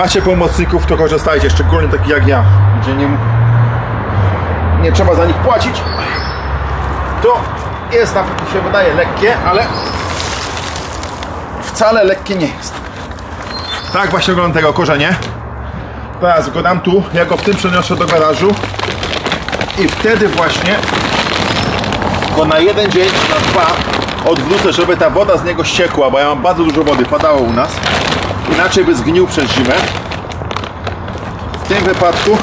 macie pomocników, to korzystajcie, szczególnie takich jak ja, gdzie nie, nie trzeba za nich płacić. To jest, na się wydaje lekkie, ale wcale lekkie nie jest. Tak właśnie wygląda tego korzenie. Teraz go dam tu, ja go w tym przeniosę do garażu i wtedy właśnie go na jeden dzień, na dwa odwrócę, żeby ta woda z niego ściekła, bo ja mam bardzo dużo wody, padało u nas. Inaczej by zgnił przez zimę. Tym wypadku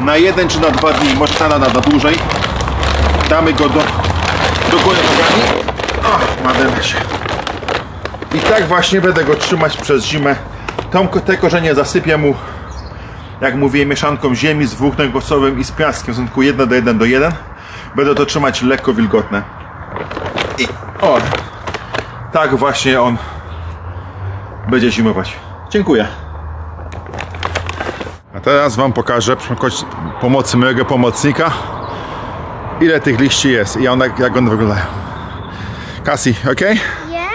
na jeden czy na dwa dni, może na, na, na dłużej, damy go do, do góry nogami. O, się. I tak właśnie będę go trzymać przez zimę. Tą, te korzenie zasypię mu, jak mówiłem, mieszanką ziemi z włóknem głosowym i z piaskiem w stosunku 1 do 1 do 1. Będę to trzymać lekko wilgotne. I o, tak właśnie on będzie zimować. Dziękuję. Teraz Wam pokażę przy pomocy mojego pomocnika, ile tych liści jest i one, jak one wyglądają. Cassie, ok? Nie?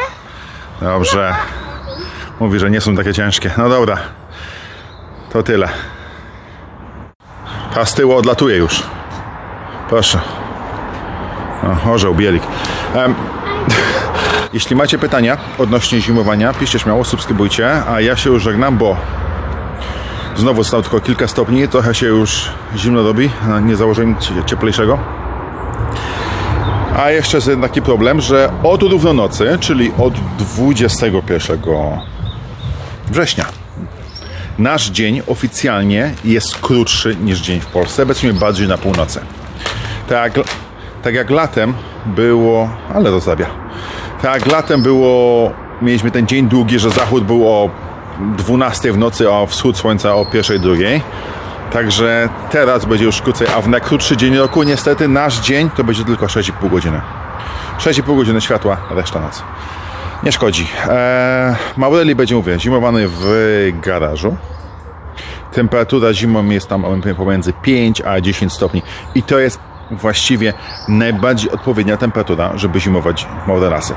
Dobrze. Mówi, że nie są takie ciężkie. No dobra. To tyle. Ta z tyłu odlatuje już. Proszę. O, orzeł, bielik. Em, jeśli macie pytania odnośnie zimowania, piszcie śmiało, subskrybujcie, a ja się już żegnam, bo znowu stało tylko kilka stopni, trochę się już zimno robi, nie założyłem cieplejszego. A jeszcze jest taki problem, że od równonocy, czyli od 21 września, nasz dzień oficjalnie jest krótszy niż dzień w Polsce, obecnie bardziej na północy. Tak tak jak latem było, ale rozrabia. Tak jak latem było, mieliśmy ten dzień długi, że zachód był o 12 w nocy, a wschód słońca o 1-2. Także teraz będzie już krócej, a w najkrótszy dzień roku niestety nasz dzień to będzie tylko 6,5 godziny. 6,5 godziny światła, reszta nocy. Nie szkodzi. Eee, Maureli będzie, mówię, zimowany w garażu. Temperatura zimą jest tam pomiędzy 5 a 10 stopni. I to jest właściwie najbardziej odpowiednia temperatura, żeby zimować Maurelasy.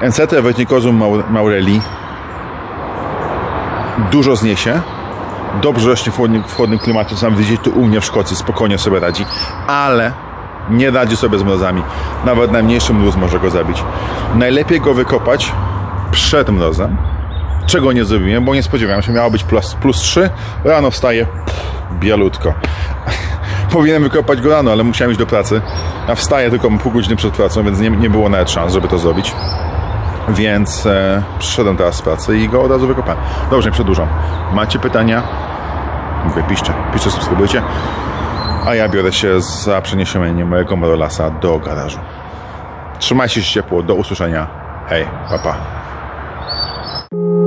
Encetra Verticosum Maureli dużo zniesie, dobrze rośnie w chłodnym, w chłodnym klimacie, sam widzieć tu u mnie w Szkocji, spokojnie sobie radzi, ale nie radzi sobie z mrozami. Nawet najmniejszy mróz może go zabić. Najlepiej go wykopać przed mrozem, czego nie zrobiłem, bo nie spodziewałem się, miało być plus, plus 3, rano wstaję, pff, bielutko. Powinienem wykopać go rano, ale musiałem iść do pracy, a wstaję tylko pół godziny przed pracą, więc nie, nie było nawet szans, żeby to zrobić. Więc e, przyszedłem teraz z pracy i go od razu wykopałem. Dobrze, nie przedłużam. Macie pytania? Mówię, piszcie, piszcie, subskrybujcie. A ja biorę się za przeniesienie mojego Morolasa do garażu. Trzymajcie się ciepło, do usłyszenia. Hej, papa. Pa.